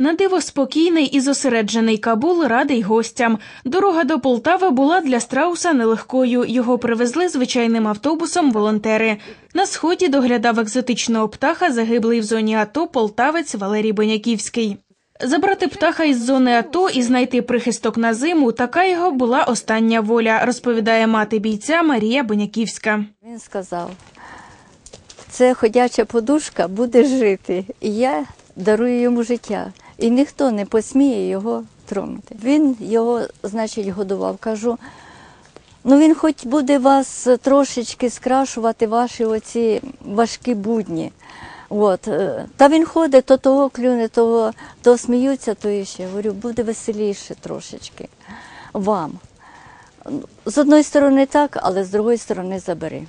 На диво спокійний і зосереджений Кабул радий гостям. Дорога до Полтави була для страуса нелегкою. Його привезли звичайним автобусом волонтери. На сході доглядав екзотичного птаха, загиблий в зоні АТО полтавець Валерій Боняківський. Забрати птаха із зони АТО і знайти прихисток на зиму така його була остання воля, розповідає мати бійця Марія Боняківська. Він сказав, це ходяча подушка буде жити, і я дарую йому життя. І ніхто не посміє його тронути. Він його, значить, годував. Кажу, ну він хоч буде вас трошечки скрашувати ваші оці важкі будні. От. е, Та він ходить, то того клюне, то, то сміються, то іще. Говорю, буде веселіше трошечки вам. З одної сторони так, але з другої сторони забери.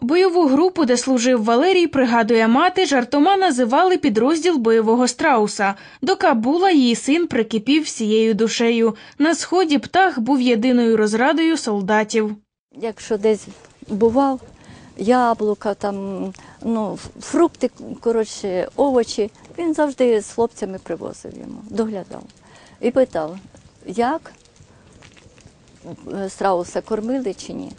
Бойову групу, де служив Валерій, пригадує мати, жартома називали підрозділ бойового страуса. До Кабула її син прикипів всією душею. На сході птах був єдиною розрадою солдатів. Якщо десь бував, яблука, там, ну, фрукти, коротше, овочі, він завжди з хлопцями привозив йому, доглядав. І питав, як е, страуса кормили чи ні.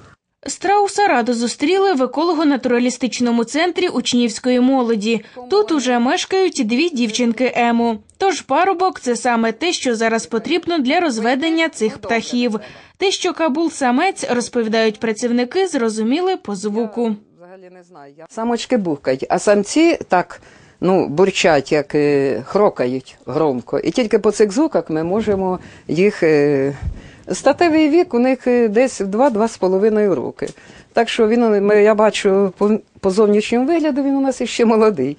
Страуса радо зустріли в еколого-натуралістичному центрі учнівської молоді. Тут уже мешкають дві дівчинки Ему. Тож парубок це саме те, що зараз потрібно для розведення цих птахів. Те, що Кабул самець, розповідають працівники, зрозуміли по звуку. Взагалі не знаю. Самочки бухкають, а самці так ну, бурчать, як е, хрокають громко. І тільки по цих звуках ми можемо їх. Е, статевий вік у них е, десь в 2-2,5 роки. Так що він, ми- я бачу по, по зовнішньому вигляду, він у нас іще молодий.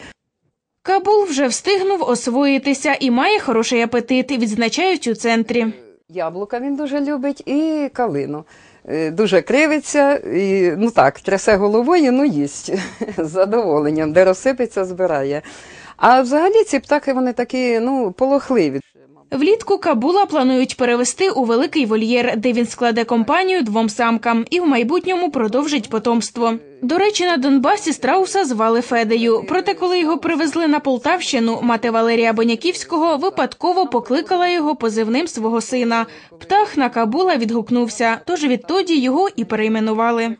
Кабул вже встигнув освоїтися і має хороший апетит, відзначають у центрі. Яблука він дуже любить і калину. Е, Дуже кривиться, і, ну так, трясе головою, ну їсть з задоволенням, де розсипеться, збирає. А взагалі ці птахи вони такі ну, полохливі. Влітку Кабула планують перевести у великий вольєр, де він складе компанію двом самкам і в майбутньому продовжить потомство. До речі, на Донбасі страуса звали Федею. Проте, коли його привезли на Полтавщину, мати Валерія Боняківського випадково покликала його позивним свого сина. Птах на Кабула відгукнувся, тож відтоді його і перейменували.